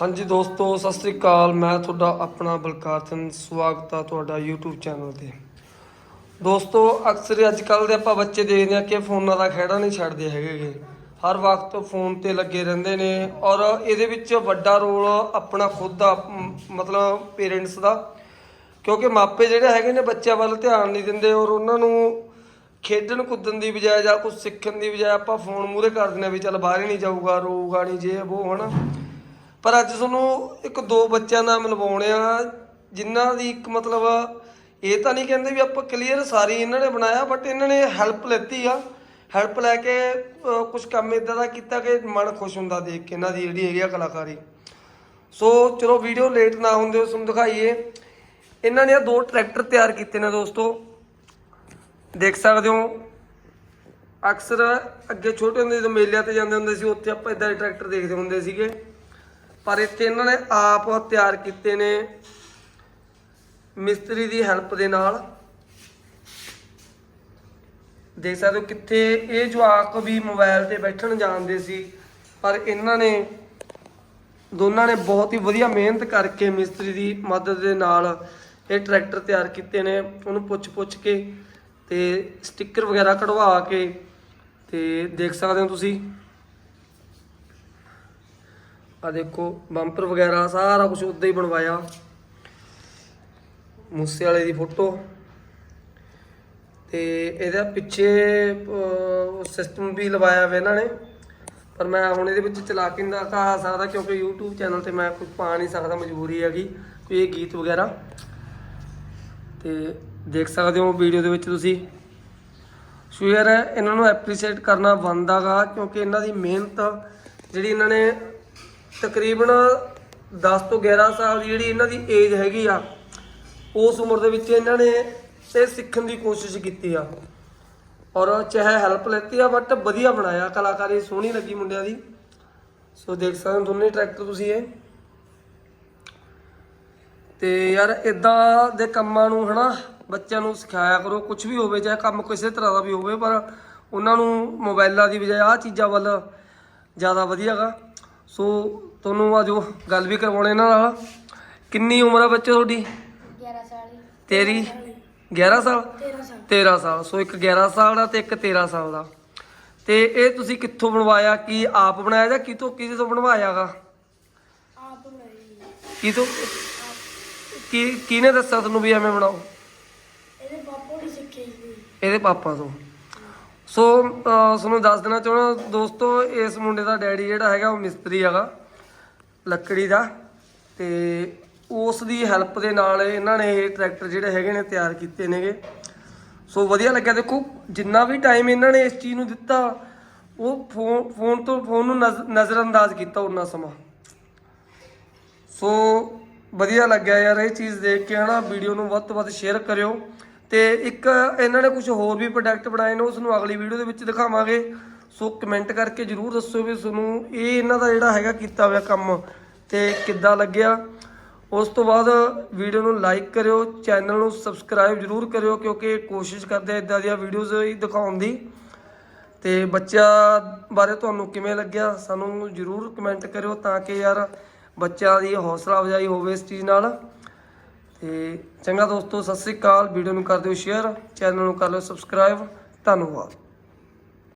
ਹਾਂਜੀ ਦੋਸਤੋ, ਸਤਿ ਸ੍ਰੀ ਅਕਾਲ। ਮੈਂ ਤੁਹਾਡਾ ਆਪਣਾ ਬਲਕਾਰ ਸਿੰਘ ਸਵਾਗਤ ਆ ਤੁਹਾਡਾ YouTube ਚੈਨਲ ਤੇ। ਦੋਸਤੋ, ਅਕਸਰ ਅੱਜ ਕੱਲ ਦੇ ਆਪਾਂ ਬੱਚੇ ਦੇਖਦੇ ਆ ਕਿ ਫੋਨਾਂ ਦਾ ਖਹਿੜਾ ਨਹੀਂ ਛੱਡਦੇ ਹੈਗੇ ਹਰ ਵਕਤ ਫੋਨ ਤੇ ਲੱਗੇ ਰਹਿੰਦੇ ਨੇ ਔਰ ਇਹਦੇ ਵਿੱਚ ਵੱਡਾ ਰੋਲ ਆਪਣਾ ਖੁਦ ਦਾ ਮਤਲਬ ਪੇਰੈਂਟਸ ਦਾ। ਕਿਉਂਕਿ ਮਾਪੇ ਜਿਹੜੇ ਹੈਗੇ ਨੇ ਬੱਚਿਆਂ ਵੱਲ ਧਿਆਨ ਨਹੀਂ ਦਿੰਦੇ ਔਰ ਉਹਨਾਂ ਨੂੰ ਖੇਡਣ ਕੁੱਦਣ ਦੀ ਬਜਾਏ ਜਾਂ ਕੁਝ ਸਿੱਖਣ ਦੀ ਬਜਾਏ ਆਪਾਂ ਫੋਨ ਮੂਰੇ ਕਰ ਦਿੰਦੇ ਆ ਵੀ ਚੱਲ ਬਾਹਰ ਹੀ ਨਹੀਂ ਜਾਊਗਾ, ਰੋਊਗਾ ਨਹੀਂ, ਜੇ ਉਹ ਹਨਾ। ਪਰ ਅੱਜ ਤੁਹਾਨੂੰ ਇੱਕ ਦੋ ਬੱਚਿਆਂ ਨਾਲ ਮਿਲਵਾਉਣੇ ਆ, ਜਿਨ੍ਹਾਂ ਦੀ ਇੱਕ ਮਤਲਬ ਇਹ ਤਾਂ ਨਹੀਂ ਕਹਿੰਦੇ ਵੀ ਆਪਾਂ ਕਲੀਅਰ ਸਾਰੀ ਇਹਨਾਂ ਨੇ ਬਣਾਇਆ ਬਟ ਇਹਨਾਂ ਨੇ ਹੈਲਪ ਲੈਤੀ ਆ। ਹੈਲਪ ਲੈ ਕੇ ਕੁਝ ਕੰਮ ਇਦਾਂ ਦਾ ਕੀਤਾ ਕਿ ਮਨ ਖੁਸ਼ ਹੁੰਦਾ ਦੇਖ ਕੇ ਇਹਨਾਂ ਦੀ ਜਿਹੜੀ ਹੈਗੀ ਆ ਕਲਾਕਾਰੀ। ਸੋ ਚਲੋ ਵੀਡੀਓ ਲੇਟ ਨਾ ਹੁੰਦੇ ਉਸ ਨੂੰ ਦਿਖਾਈਏ। ਇਹਨਾਂ ਨੇ ਦੋ ਟਰੈਕਟਰ ਤਿਆਰ ਕੀਤੇ ਨੇ ਦੋਸਤੋ। ਦੇਖ ਸਕਦੇ ਹੋ, ਅਕਸਰ ਅੱਗੇ ਛੋਟੇ ਹੁੰਦੇ ਜਦੋਂ ਮੇਲਿਆਂ ਤੇ ਜਾਂਦੇ ਹੁੰਦੇ ਸੀ, ਉੱਥੇ ਆਪਾਂ ਇਦਾਂ ਦੇ ਟਰੈਕਟਰ ਦੇਖਦੇ ਹੁੰਦੇ ਸੀਗੇ। ਪਰ ਇੱਥੇ ਇਹਨਾਂ ਨੇ ਆਪ ਤਿਆਰ ਕੀਤੇ ਨੇ ਮਿਸਤਰੀ ਦੀ ਹੈਲਪ ਦੇ ਨਾਲ। ਦੇਖ ਸਕਦੇ ਹੋ ਕਿੱਥੇ ਇਹ ਜਵਾਕ ਵੀ ਮੋਬਾਈਲ ਤੇ ਬੈਠਣ ਜਾਣਦੇ ਸੀ, ਪਰ ਇਹਨਾਂ ਨੇ ਦੋਨਾਂ ਨੇ ਬਹੁਤ ਹੀ ਵਧੀਆ ਮਿਹਨਤ ਕਰਕੇ ਮਿਸਤਰੀ ਦੀ ਮਦਦ ਦੇ ਨਾਲ ਇਹ ਟਰੈਕਟਰ ਤਿਆਰ ਕੀਤੇ ਨੇ, ਉਹਨੂੰ ਪੁੱਛ-ਪੁੱਛ ਕੇ ਤੇ ਸਟicker ਵਗੈਰਾ ਕਢਵਾ ਕੇ ਤੇ ਦੇਖ ਸਕਦੇ ਹੋ ਤੁਸੀਂ। ਆ ਦੇਖੋ ਬੰਪਰ ਵਗੈਰਾ ਸਾਰਾ ਕੁਝ ਉਦਾਂ ਹੀ ਬਣਵਾਇਆ। ਮੂਸੇ ਵਾਲੇ ਦੀ ਫੋਟੋ ਤੇ ਇਹਦਾ ਪਿੱਛੇ ਸਿਸਟਮ ਵੀ ਲਵਾਇਆ ਵਾ ਇਹਨਾਂ ਨੇ। ਪਰ ਮੈਂ ਹੁਣ ਇਹਦੇ ਵਿੱਚ ਚਲਾ ਕੇ ਨਹੀਂ ਦਿਖਾ ਸਕਦਾ ਕਿਉਂਕਿ YouTube ਚੈਨਲ ਤੇ ਮੈਂ ਕੁਝ ਪਾ ਨਹੀਂ ਸਕਦਾ, ਮਜਬੂਰੀ ਹੈਗੀ, ਕੋਈ ਇਹ ਗੀਤ ਵਗੈਰਾ। ਤੇ ਦੇਖ ਸਕਦੇ ਹੋ ਵੀਡੀਓ ਦੇ ਵਿੱਚ ਤੁਸੀਂ। ਸੋ ਇਹਨਾਂ ਨੂੰ ਐਪਰੀਸ਼ੀਏਟ ਕਰਨਾ ਬਣਦਾਗਾ ਕਿਉਂਕਿ ਇਹਨਾਂ ਦੀ ਮਿਹਨਤ ਜਿਹੜੀ ਇਹਨਾਂ ਨੇ ਤਕਰੀਬਨ 10 ਤੋਂ 11 ਸਾਲ ਦੀ ਜਿਹੜੀ ਇਹਨਾਂ ਦੀ ਏਜ ਹੈਗੀ ਆ, ਉਸ ਉਮਰ ਦੇ ਵਿੱਚ ਇਹਨਾਂ ਨੇ ਇਹ ਸਿੱਖਣ ਦੀ ਕੋਸ਼ਿਸ਼ ਕੀਤੀ ਆ। ਔਰ ਚਾਹੇ ਹੈਲਪ ਲੈਤੀ ਆ ਬਟ ਵਧੀਆ ਬਣਾਇਆ। ਕਲਾਕਾਰੀ ਸੋਹਣੀ ਲੱਗੀ ਮੁੰਡਿਆਂ ਦੀ। ਸੋ ਦੇਖ ਸਕਦੇ ਹੋ ਦੋਨੇ ਟਰੈਕਟਰ ਤੁਸੀਂ ਇਹ। ਤੇ ਯਾਰ ਇਦਾਂ ਦੇ ਕੰਮਾਂ ਨੂੰ ਹਨਾ, ਬੱਚਿਆਂ ਨੂੰ ਸਿਖਾਇਆ ਕਰੋ। ਕੁਝ ਵੀ ਹੋਵੇ, ਚਾਹੇ ਕੰਮ ਕਿਸੇ ਤਰ੍ਹਾਂ ਦਾ ਵੀ ਹੋਵੇ, ਪਰ ਉਹਨਾਂ ਨੂੰ ਮੋਬਾਈਲਾਂ ਦੀ ਬਜਾਏ ਆਹ ਚੀਜ਼ਾਂ ਵੱਲ ਜ਼ਿਆਦਾ ਵਧੀਆਗਾ ਸੋ ਤੁਹਾਨੂੰ ਆ ਜੋ ਗੱਲ ਵੀ ਕਰਵਾਉਣੇ ਇਹਨਾਂ ਨਾਲ। ਕਿੰਨੀ ਉਮਰ ਆ ਬੱਚੇ ਤੁਹਾਡੀ? 11 ਸਾਲ ਤੇਰੀ? 11 ਸਾਲ 13 ਸਾਲ? 13 ਸਾਲ। ਸੋ ਇੱਕ 11 ਸਾਲ ਦਾ ਤੇ ਇੱਕ 13 ਸਾਲ ਦਾ। ਤੇ ਇਹ ਤੁਸੀਂ ਕਿੱਥੋਂ ਬਣਵਾਇਆ? ਕੀ ਆਪ ਬਣਾਇਆ ਜਾਂ ਕਿਤੋਂ ਕਿਸੇ ਤੋਂ ਬਣਵਾਇਆਗਾ ਆਪ ਬਣਾਈ ਕਿਤੋਂ ਕੀ ਕਿਹਨੇ ਦੱਸਿਆ ਤੁਹਾਨੂੰ ਵੀ ਐਵੇਂ ਬਣਾਓ? ਇਹਦੇ ਪਾਪਾ ਨੇ ਸਿੱਖੀ ਸੀ ਇਹਦੇ ਪਾਪਾ ਤੋਂ। ਸੋ ਤੁਹਾਨੂੰ ਦੱਸ ਦੇਣਾ ਚਾਹੁੰਦਾ, ਦੋਸਤੋ, ਇਸ ਮੁੰਡੇ ਦਾ ਡੈਡੀ ਜਿਹੜਾ ਹੈਗਾ, ਉਹ ਮਿਸਤਰੀ ਹੈਗਾ, ਲੱਕੜੀ ਦਾ। ਤੇ ਉਸ ਦੀ ਹੈਲਪ ਦੇ ਨਾਲ ਇਹਨਾਂ ਨੇ ਇਹ ਟਰੈਕਟਰ ਜਿਹੜੇ ਹੈਗੇ ਨੇ, ਤਿਆਰ ਕੀਤੇ ਨੇਗੇ। ਸੋ, ਵਧੀਆ ਲੱਗਿਆ। ਦੇਖੋ, ਜਿੰਨਾ ਵੀ ਟਾਈਮ ਇਹਨਾਂ ਨੇ ਇਸ ਚੀਜ਼ ਨੂੰ ਦਿੱਤਾ, ਉਹ ਫੋਨ ਫੋਨ ਤੋਂ, ਫੋਨ ਨੂੰ ਨਜ਼- ਨਜ਼ਰਅੰਦਾਜ਼ ਕੀਤਾ ਉਹਨਾਂ ਸਮਾਂ। ਸੋ, ਵਧੀਆ ਲੱਗਿਆ ਯਾਰ ਇਹ ਚੀਜ਼ ਦੇਖ ਕੇ, ਹਨਾ। ਵੀਡੀਓ ਨੂੰ ਵੱਧ ਤੋਂ ਵੱਧ ਸ਼ੇਅਰ ਕਰਿਓ। ਤੇ ਇੱਕ ਇਹਨਾਂ ਨੇ ਕੁਝ ਹੋਰ ਵੀ ਪ੍ਰੋਡਕਟ ਬਣਾਏ ਨੇ ਉਸ ਨੂੰ ਅਗਲੀ ਵੀਡੀਓ ਦੇ ਵਿੱਚ ਦਿਖਾਵਾਂਗੇ। ਸੋ ਕਮੈਂਟ ਕਰਕੇ ਜਰੂਰ ਦੱਸੋ ਵੀ ਤੁਹਾਨੂੰ ਇਹ ਇਹਨਾਂ ਦਾ ਜਿਹੜਾ ਹੈਗਾ ਕੀਤਾ ਹੋਇਆ ਕੰਮ ਤੇ ਕਿੱਦਾਂ ਲੱਗਿਆ। ਉਸ ਤੋਂ ਬਾਅਦ ਵੀਡੀਓ ਨੂੰ ਲਾਈਕ ਕਰਿਓ ਚੈਨਲ ਨੂੰ ਸਬਸਕ੍ਰਾਈਬ ਜਰੂਰ ਕਰਿਓ, ਕਿਉਂਕਿ ਕੋਸ਼ਿਸ਼ ਕਰਦੇ ਆ ਇਦਾਂ ਦੀਆਂ ਵੀਡੀਓਜ਼ ਹੀ ਦਿਖਾਉਣ ਦੀ। ਤੇ ਬੱਚਿਆਂ ਬਾਰੇ ਤੁਹਾਨੂੰ ਕਿਵੇਂ ਲੱਗਿਆ, ਸਾਨੂੰ ਜਰੂਰ ਕਮੈਂਟ ਕਰਿਓ ਤਾਂ ਕਿ ਯਾਰ ਬੱਚਿਆਂ ਦੀ ਹੌਸਲਾ ਅਫਜ਼ਾਈ ਹੋਵੇ ਇਸ ਚੀਜ਼ ਨਾਲ। ਤੇ ਚੰਗਾ ਦੋਸਤੋ, ਸਤਿ ਸ੍ਰੀ ਅਕਾਲ। ਵੀਡੀਓ ਨੂੰ ਕਰ ਦਿਓ ਸ਼ੇਅਰ, ਚੈਨਲ ਨੂੰ ਕਰ ਲਿਓ ਸਬਸਕ੍ਰਾਈਬ। ਧੰਨਵਾਦ।